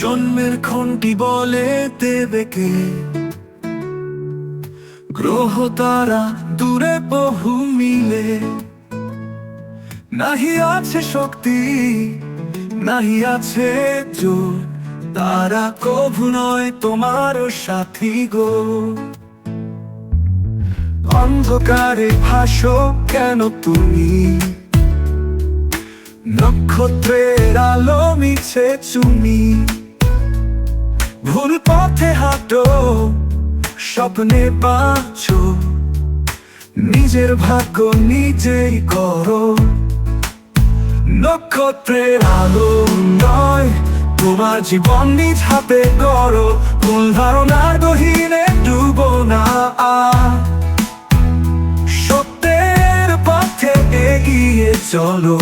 জন্মের খন্টি বলে দেবে কে গ্রহ তারা দূরে বহু মিলে। নাহি আছে শক্তি, নাহি আছে জোর। তারা কভু নয় তোমার সাথী গো। অন্ধকারে ভাসো কেন তুমি? নক্ষত্রের আলো মিছে চুমি। ভুল পথে হাঁটো, স্বপ্নে বাঁচো। নিজের ভাগ্য নিজেই করো। নক্ষত্রের আলো নয়, তোমার জীবন নিজ হাতে করো ভুল ধারণার গহীনে ডুবো না। সত্যের পথে এগিয়ে চলো।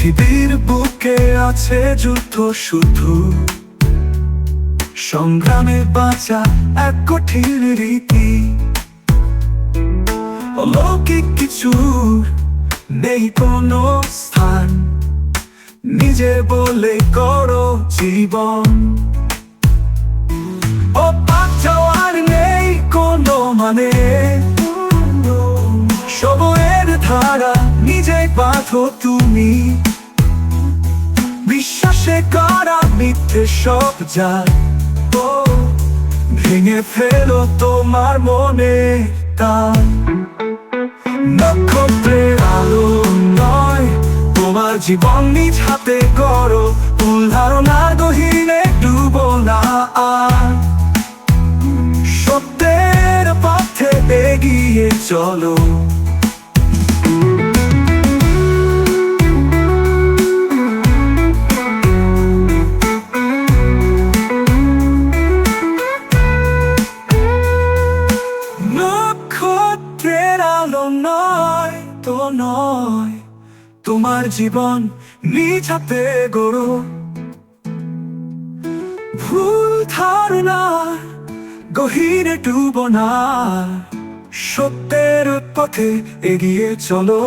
পৃথিবীর বুকে আছে যুদ্ধ শুধু। সংগ্রামে বাঁচা এক কঠিন রীতি। অলৌকিক কিছু নেই কোনো স্থান। নিজে বলে করো জীবন। ও যাওয়ার নেই কোনো মানে। সময়ের ধারা নিজে বাঁধো তুমি। বিশ্বাসে করা মিথ্যে সব যা ও, ভেঙে ফেলো তোমার মনে তার নক্ষত্রের আলো নয়, তোমার জীবন নিজ হাতে করো ভুল ধারণার গহীনে ডুবো না আর। সত্যের পথে এগিয়ে চলো। নয় তো নয়, তোমার জীবন নিজ হাতে গড়ো। ভুল ধারণা গহীরে ডুব না সত্যের পথে এগিয়ে চলো।